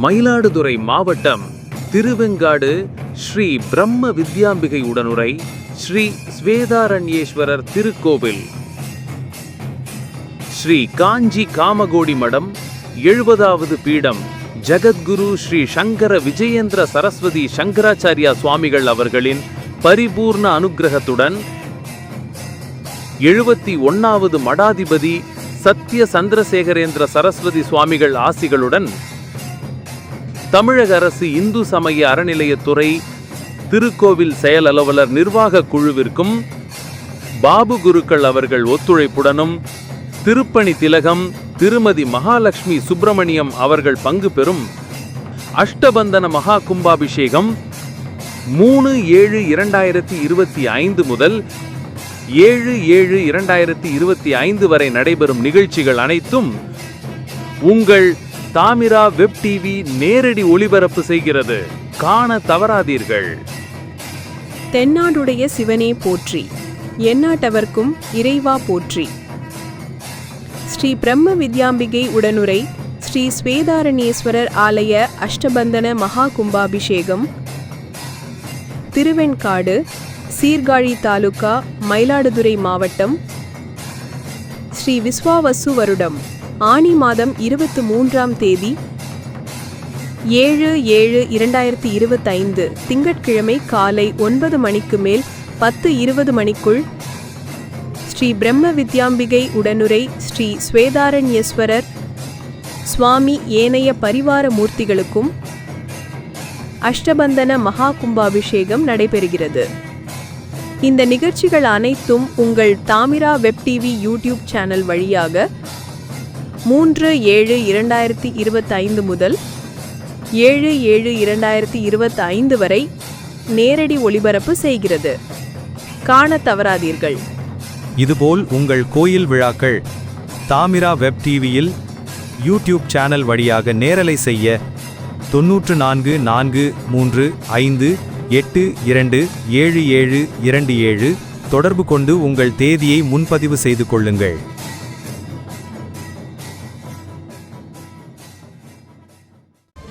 மயிலாடுதுறை மாவட்டம் திருவெங்காடு ஸ்ரீ பிரம்ம வித்யாம்பிகை உடனுரை ஸ்ரீ ஸ்வேதாரண்யேஸ்வரர் திருக்கோவில். ஸ்ரீ காஞ்சி காமகோடி மடம் எழுபதாவது பீடம் ஜகத்குரு ஸ்ரீ சங்கர விஜயேந்திர சரஸ்வதி சங்கராச்சாரியா சுவாமிகள் அவர்களின் பரிபூர்ண அனுக்கிரகத்துடன் எழுபத்தி ஒன்னாவது மடாதிபதி சத்ய சந்திரசேகரேந்திர சரஸ்வதி சுவாமிகள் ஆசிகளுடன் தமிழக அரசு இந்து சமய அறநிலையத்துறை திருக்கோவில் செயல் அலுவலர் நிர்வாக குழுவிற்கும் பாபு குருக்கள் அவர்கள் ஒத்துழைப்புடனும் திருப்பணி திலகம் திருமதி மகாலட்சுமி சுப்பிரமணியம் அவர்கள் பங்கு பெறும் அஷ்டபந்தன மகா கும்பாபிஷேகம் மூணு ஏழு இரண்டாயிரத்தி இருபத்தி ஐந்து முதல் ஏழு ஏழு இரண்டாயிரத்தி இருபத்தி ஐந்து வரை நடைபெறும் நிகழ்ச்சிகள் அனைத்தும் உங்கள் தாமிரா வெப் டிவி நேரடி ஒளிபரப்பு செய்கிறது. காண தவறாதீர்கள். தென்னாடுடைய சிவனே போற்றி. எந்நாட்டவர்க்கும் இறைவா போற்றி. ஸ்ரீ பிரம்ம வித்யாம்பிகை உடனுரை ஸ்ரீ ஸ்வேதாரண்யேஸ்வரர் ஆலய அஷ்டபந்தன மகா கும்பாபிஷேகம். திருவெண்காடு சீர்காழி தாலுகா மயிலாடுதுறை மாவட்டம். ஸ்ரீ விஸ்வாவசு வருடம். ஆனி மாதம் இருபத்து மூன்றாம் தேதி ஏழு ஏழு இரண்டாயிரத்தி இருபத்தைந்து திங்கட்கிழமை காலை ஒன்பது மணிக்கு மேல் பத்து இருபது மணிக்குள் ஸ்ரீ பிரம்ம வித்யாம்பிகை உடனுரை ஸ்ரீ ஸ்வேதாரண்யேஸ்வரர் சுவாமி ஏனைய பரிவார மூர்த்திகளுக்கும் அஷ்டபந்தன மகா கும்பாபிஷேகம் நடைபெறுகிறது. இந்த நிகழ்ச்சிகள் அனைத்தும் உங்கள் Thamira web TV YouTube channel வழியாக மூன்று ஏழு இரண்டாயிரத்தி இருபத்தைந்து முதல் ஏழு ஏழு இரண்டாயிரத்தி இருபத்தைந்து வரை நேரடி ஒளிபரப்பு செய்கிறது. காண தவறாதீர்கள். இதுபோல் உங்கள் கோயில் விழாக்கள் தாமிரா வெப் டிவியில் யூடியூப் சேனல் வழியாக நேரலை செய்ய தொன்னூற்று நான்கு நான்கு மூன்று ஐந்து எட்டு இரண்டு ஏழு ஏழு இரண்டு ஏழு தொடர்பு கொண்டு உங்கள் தேதியை முன்பதிவு செய்து கொள்ளுங்கள்.